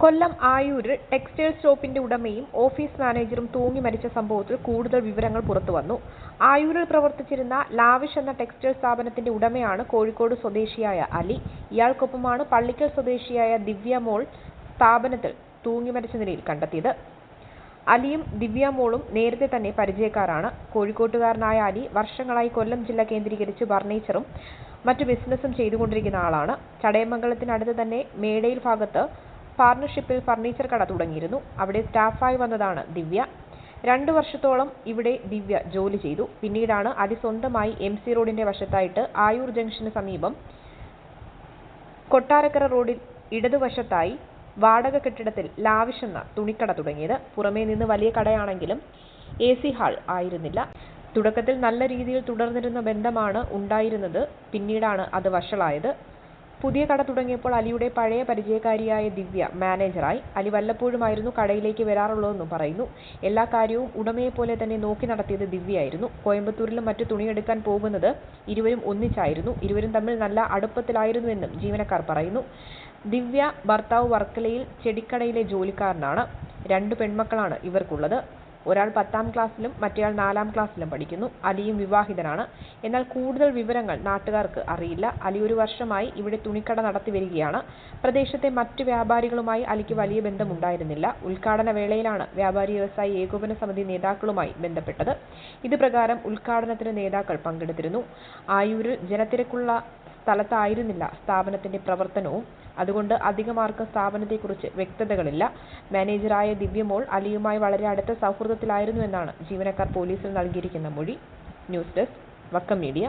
കൊല്ലം ആയൂരിൽ textile ഷോപ്പിന്റെ ഉടമയും office മാനേജറും തൂങ്ങി മരിച്ച സംഭവത്തിൽ കൂടുതൽ വിവരങ്ങൾ പുറത്തുവന്നു ആയൂരിൽ പ്രവർത്തിച്ചിരുന്ന ലാവിഷ് എന്ന ടെക്സ്റ്റൈൽ സ്ഥാപനത്തിന്റെ ഉടമയാണ് കോഴിക്കോട് സ്വദേശിയായ അലി. ഇയാൾക്കൊപ്പമാണ് പള്ളിക്കൽ സ്വദേശിയായ ദിവ്യ മോൾ സ്ഥാപനത്തിൽ തൂങ്ങി മരിച്ച നിലയിൽ കണ്ടെത്തിയത്. അലിയും ദിവ്യ മോളും നേരത്തെ തന്നെ പരിചയക്കാരാണ്. കോഴിക്കോട്ടുകാരനായ അലി വർഷങ്ങളായി കൊല്ലം ജില്ല കേന്ദ്രീകരിച്ച് ഫർണിച്ചറും മറ്റു ബിസിനസ്സും ചെയ്തുകൊണ്ടിരിക്കുന്ന ആളാണ്. ചടയമംഗലത്തിനടുത്ത് തന്നെ മേടയിൽ ഭാഗത്ത് പാർട്ണർഷിപ്പിൽ ഫർണിച്ചർ കട തുടങ്ങിയിരുന്നു. അവിടെ സ്റ്റാഫായി വന്നതാണ് ദിവ്യ. രണ്ടു വർഷത്തോളം ഇവിടെ ദിവ്യ ജോലി ചെയ്തു. പിന്നീടാണ് അലി സ്വന്തമായി എം സി റോഡിന്റെ വശത്തായിട്ട് ആയൂർ ജംഗ്ഷന് സമീപം കൊട്ടാരക്കര റോഡിൽ ഇടതുവശത്തായി വാടക കെട്ടിടത്തിൽ ലാവിഷ് എന്ന തുണിക്കട തുടങ്ങിയത്. പുറമേ നിന്ന് വലിയ കടയാണെങ്കിലും എ സി ഹാൾ ആയിരുന്നില്ല. തുടക്കത്തിൽ നല്ല രീതിയിൽ തുടർന്നിരുന്ന ബന്ധമാണ് ഉണ്ടായിരുന്നത്. പിന്നീടാണ് അത് വഷളായത്. പുതിയ കട തുടങ്ങിയപ്പോൾ അലിയുടെ പഴയ പരിചയക്കാരിയായ ദിവ്യ മാനേജറായി. അലി വല്ലപ്പോഴുമായിരുന്നു കടയിലേക്ക് വരാറുള്ളതെന്നും പറയുന്നു. എല്ലാ കാര്യവും ഉടമയെപ്പോലെ തന്നെ നോക്കി നടത്തിയത് ദിവ്യയായിരുന്നു. കോയമ്പത്തൂരിലും മറ്റു തുണിയെടുക്കാൻ പോകുന്നത് ഇരുവരും ഒന്നിച്ചായിരുന്നു. ഇരുവരും തമ്മിൽ നല്ല അടുപ്പത്തിലായിരുന്നുവെന്നും ജീവനക്കാർ പറയുന്നു. ദിവ്യ ഭർത്താവ് വർക്കലയിൽ ചെടിക്കടയിലെ ജോലിക്കാരനാണ്. രണ്ട് പെൺമക്കളാണ് ഇവർക്കുള്ളത്. ഒരാൾ പത്താം ക്ലാസ്സിലും മറ്റേയാൾ നാലാം ക്ലാസ്സിലും പഠിക്കുന്നു. അലിയും വിവാഹിതനാണ്. എന്നാൽ കൂടുതൽ വിവരങ്ങൾ നാട്ടുകാർക്ക് അറിയില്ല. അലി ഒരു വർഷമായി ഇവിടെ തുണിക്കട നടത്തി വരികയാണ്. പ്രദേശത്തെ മറ്റു വ്യാപാരികളുമായി അലിക്ക് വലിയ ബന്ധമുണ്ടായിരുന്നില്ല. ഉദ്ഘാടന വേളയിലാണ് വ്യാപാരി വ്യവസായി ഏകോപന സമിതി നേതാക്കളുമായി ബന്ധപ്പെട്ടത്. ഇത് പ്രകാരം ഉദ്ഘാടനത്തിന് നേതാക്കൾ പങ്കെടുത്തിരുന്നു. ആയൂരിൽ ജനത്തിരക്കുള്ള സ്ഥലത്തായിരുന്നില്ല സ്ഥാപനത്തിന്റെ പ്രവർത്തനവും. അതുകൊണ്ട് അധികമാർക്ക് സ്ഥാപനത്തെക്കുറിച്ച് വ്യക്തതകളില്ല. മാനേജറായ ദിവ്യമോൾ അലിയുമായി വളരെ അടുത്ത സൗഹൃദത്തിലായിരുന്നുവെന്നാണ് ജീവനക്കാർ പോലീസിൽ നൽകിയിരിക്കുന്ന മൊഴി. News desk Vakkom media.